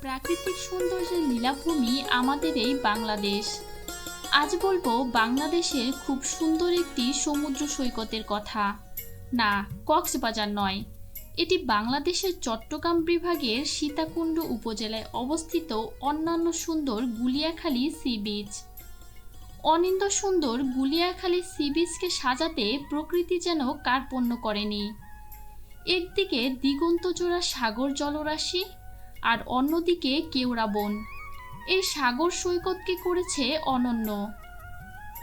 প্রাকৃতিক সৌন্দর্যের লীলাভূমি আমাদের এই বাংলাদেশ। আজ বলব, বাংলাদেশের খুব সুন্দর একটি সমুদ্র সৈকতের কথা। না, কক্সবাজার নয়। এটি বাংলাদেশের চট্টগ্রাম বিভাগের সীতাকুণ্ড উপজেলায় অবস্থিত অন্যান্য সুন্দর গুলিয়াখালী সি বিচ। অনিন্দ সুন্দর গুলিয়াখালী সি বিচকে সাজাতে প্রকৃতি যেন কার্পণ্য করেনি। একদিকে দিগন্তজোড়া সাগর জলরাশি আর অন্যদিকে কেওড়া বন এই সাগর সৈকতকে করেছে অনন্য।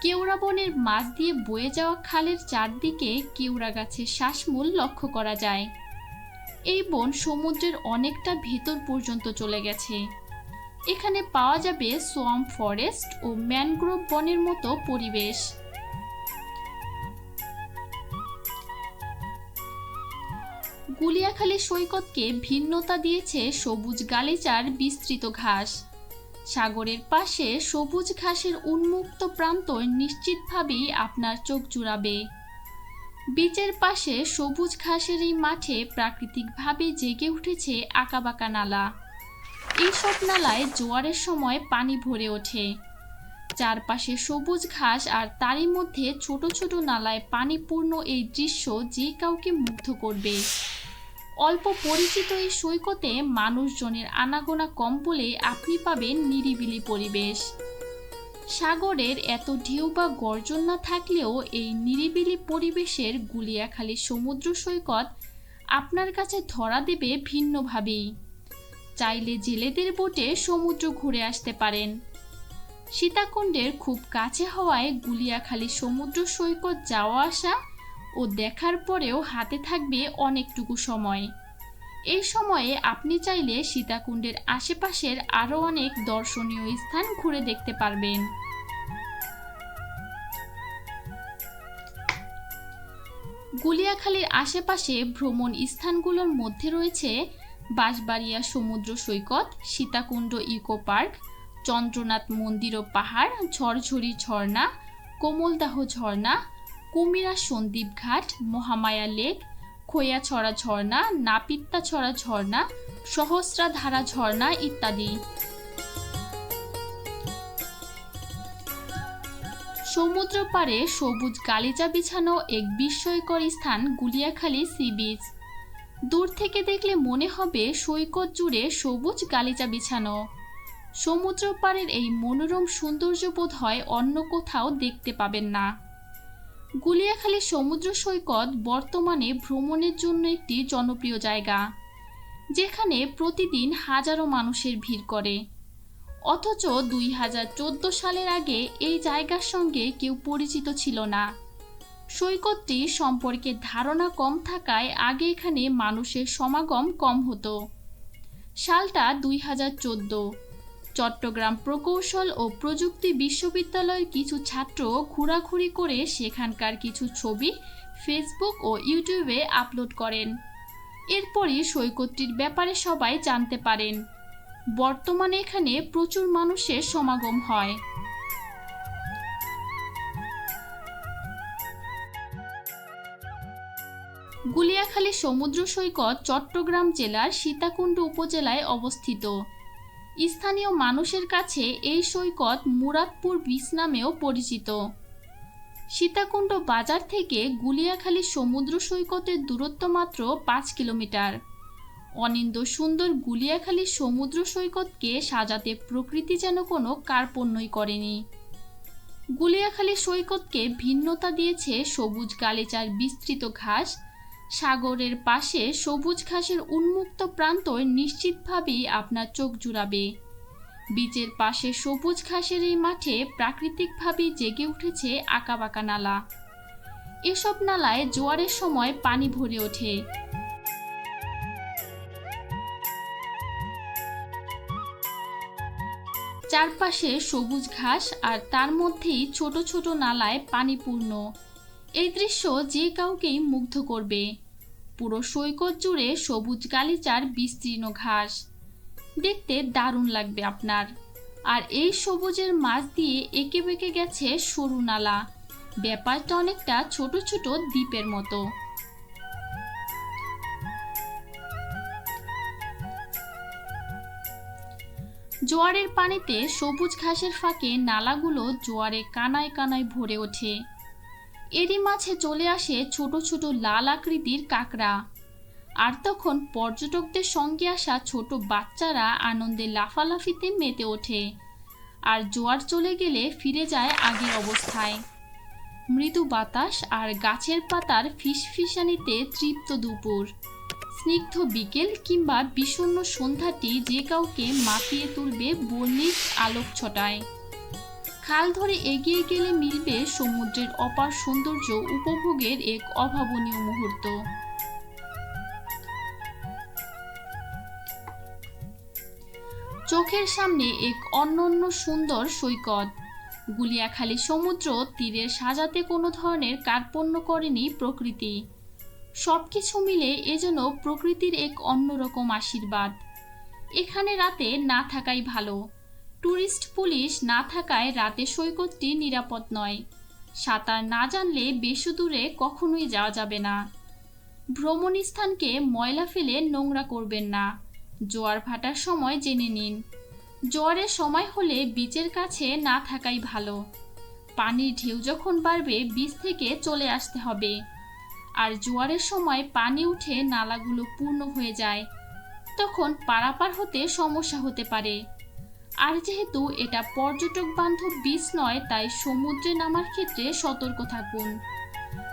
কেওড়া বনের মাছ দিয়ে বয়ে যাওয়া খালের চারদিকে কেওড়া গাছের শ্বাসমূল লক্ষ্য করা যায়। এই বন সমুদ্রের অনেকটা ভেতর পর্যন্ত চলে গেছে। এখানে পাওয়া যাবে সোয়াম ফরেস্ট ও ম্যানগ্রোভ বনের মতো পরিবেশ। গুলিয়াখালী সৈকতকে ভিন্নতা দিয়েছে সবুজ গালিচার বিস্তৃত ঘাস। সাগরের পাশে সবুজ ঘাসের উন্মুক্ত প্রান্ত নিশ্চিতভাবেই আপনার চোখ জুড়াবে। বিচের পাশে সবুজ ঘাসের এই মাঠে প্রাকৃতিকভাবে জেগে উঠেছে আঁকাবাঁকা নালা। এইসব নালায় জোয়ারের সময় পানি ভরে ওঠে। চারপাশে সবুজ ঘাস আর তারই মধ্যে ছোট ছোট নালায় পানিপূর্ণ এই দৃশ্য যে কাউকে মুগ্ধ করবে। অল্প পরিচিত এই সৈকতে মানুষজনের আনাগোনা কম বলে আপনি পাবেন নিরিবিলি পরিবেশ। সাগরের এত ঢেউ বা গর্জন না থাকলেও এই নিরিবিলি পরিবেশের গুলিয়াখালী সমুদ্র সৈকত আপনার কাছে ধরা দেবে ভিন্নভাবেই। চাইলে জেলেদের বোটে সমুদ্র ঘুরে আসতে পারেন। সীতাকুণ্ডের খুব কাছে হওয়ায় গুলিয়াখালী সমুদ্র সৈকত যাওয়া আসা ও দেখার পরেও হাতে থাকবে অনেকটুকু সময়। এই সময়ে আপনি চাইলে সীতাকুণ্ডের আশেপাশের আরও অনেক দর্শনীয় স্থান ঘুরে দেখতে পারবেন। গুলিয়াখালীর আশেপাশে ভ্রমণ স্থানগুলোর মধ্যে রয়েছে বাঁশবাড়িয়া সমুদ্র সৈকত, সীতাকুণ্ড ইকো পার্ক, চন্দ্রনাথ মন্দির ও পাহাড়, ঝরঝরি ঝর্ণা, কোমলদাহ ঝর্ণা কুমিরা সন্দ্বীপ ঘাট, মহামায়া লেক খৈয়াছড়া ঝর্ণা নাপিত্তাছড়া ঝর্ণা সহস্রাধারা ঝর্ণা ইত্যাদি। সমুদ্র পাড়ে সবুজ গালিচা বিছানো এক বিস্ময়কর স্থান গুলিয়াখালী সি বিচ। দূর থেকে দেখলে মনে হবে সৈকত জুড়ে সবুজ গালিচা বিছানো। সমুদ্র পাড়ের এই মনোরম সৌন্দর্য বোধ হয় অন্য কোথাও দেখতে পাবেন না। গুলিয়াখালী সমুদ্র সৈকত বর্তমানে ভ্রমণের জন্য একটি জনপ্রিয় জায়গা, যেখানে প্রতিদিন হাজারো মানুষের ভিড় করে। অথচ দুই হাজার চোদ্দ সালের আগে এই জায়গার সঙ্গে কেউ পরিচিত ছিল না। সৈকতটি সম্পর্কে ধারণা কম থাকায় আগে এখানে মানুষের সমাগম কম হতো। সালটা দুই হাজার চোদ্দ। চট্টগ্রাম প্রকৌশল ও প্রযুক্তি বিশ্ববিদ্যালয়ের কিছু ছাত্র ঘোরাঘুরি করে সেখানকার কিছু ছবি ফেসবুক ও ইউটিউবে আপলোড করেন। এরপরই সৈকতটির ব্যাপারে সবাই জানতে পারেন। বর্তমানে এখানে প্রচুর মানুষের সমাগম হয়। গুলিয়াখালী সমুদ্র সৈকত চট্টগ্রাম জেলার সীতাকুণ্ড উপজেলায় অবস্থিত। স্থানীয় মানুষের কাছে এই সৈকত মুরাদপুর বিচ নামেও পরিচিত। সীতাকুণ্ড বাজার থেকে গুলিয়াখালী সমুদ্র সৈকতের দূরত্ব মাত্র পাঁচ কিলোমিটার। অনিন্দ সুন্দর গুলিয়াখালী সমুদ্র সৈকতকে সাজাতে প্রকৃতি যেন কোনো কার্পণ্যই করেনি। গুলিয়াখালী সৈকতকে ভিন্নতা দিয়েছে সবুজ গালিচার বিস্তৃত ঘাস সাগরের পাশে সবুজ ঘাসের উন্মুক্ত প্রান্ত নিশ্চিতভাবেই আপনার চোখ জুড়াবে। বিচের পাশে সবুজ ঘাসের এই মাঠে প্রাকৃতিকভাবেই জেগে উঠেছে আঁকাবাঁকা নালা। এসব নালায় জোয়ারের সময় পানি ভরে ওঠে। চারপাশে সবুজ ঘাস আর তার মধ্যেই ছোট ছোট নালায় পানিপূর্ণ এই দৃশ্য যে কাউকেই মুগ্ধ করবে। পুরো সৈকত জুড়ে সবুজ গালিচার বিস্তীর্ণ ঘাস। দেখতে দারুণ লাগবে আপনার। আর এই সবুজের মাছ দিয়ে এঁকে বেঁকে গেছে সরু নালা। ব্যাপারটা অনেকটা ছোট ছোট দ্বীপের মতো। জোয়ারের পানিতে সবুজ ঘাসের ফাঁকে নালাগুলো জোয়ারে কানায় কানায় ভরে ওঠে। এরই মাঝে চলে আসে ছোট ছোট লাল আকৃতির কাঁকড়া। আর তখন পর্যটকদের সঙ্গে আসা ছোট বাচ্চারা আনন্দে লাফালাফিতে মেতে ওঠে আর জোয়ার চলে গেলে ফিরে যায় আগের অবস্থায়। মৃদু বাতাস আর গাছের পাতার ফিসফিসানিতে তৃপ্ত দুপুর। স্নিগ্ধ বিকেল কিংবা বিষণ্ণ সন্ধ্যাটি যে কাউকে মাতিয়ে তুলবে বর্ণিক আলোক ছটায়। খাল ধরে এগিয়ে গেলে মিলবে সমুদ্রের অপার সৌন্দর্য উপভোগের এক অভাবনীয় মুহূর্ত। চোখের সামনে এক অনন্য সুন্দর সৈকত। গুলিয়াখালী সমুদ্র তীরে সাজাতে কোনো ধরনের কার্পণ্য করেনি প্রকৃতি। সবকিছু মিলে এজন্য প্রকৃতির এক অন্যরকম আশীর্বাদ। এখানে রাতে না থাকাই ভালো। ট্যুরিস্ট পুলিশ না থাকায় রাতে সৈকতটি নিরাপদ নয়। সাঁতার না জানলে বেশি দূরে কখনোই যাওয়া যাবে না। ভ্রমণ স্থানকে ময়লা ফেলে নোংরা করবেন না। জোয়ার ভাটার সময় জেনে নিন। জোয়ারের সময় হলে বিচের কাছে না থাকাই ভালো। পানির ঢেউ যখন বাড়বে বীজ থেকে চলে আসতে হবে। আর জোয়ারের সময় পানি উঠে নালাগুলো পূর্ণ হয়ে যায়। তখন পারাপার হতে সমস্যা হতে পারে। আর যেহেতু এটা পর্যটক বান্ধব বীজ নয়, তাই সমুদ্রে নামার ক্ষেত্রে সতর্ক থাকুন।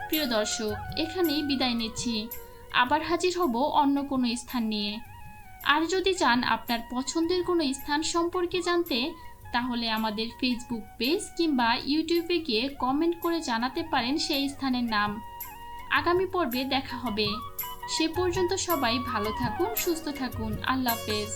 প্রিয় দর্শক, এখানেই বিদায় নিচ্ছি। আবার হাজির হব অন্য কোনো স্থান নিয়ে। আর যদি চান আপনার পছন্দের কোনো স্থান সম্পর্কে জানতে, তাহলে আমাদের ফেসবুক পেজ কিংবা ইউটিউবে গিয়ে কমেন্ট করে জানাতে পারেন সেই স্থানের নাম। আগামী পর্বে দেখা হবে। সে পর্যন্ত সবাই ভালো থাকুন, সুস্থ থাকুন। আল্লাহ হাফেজ।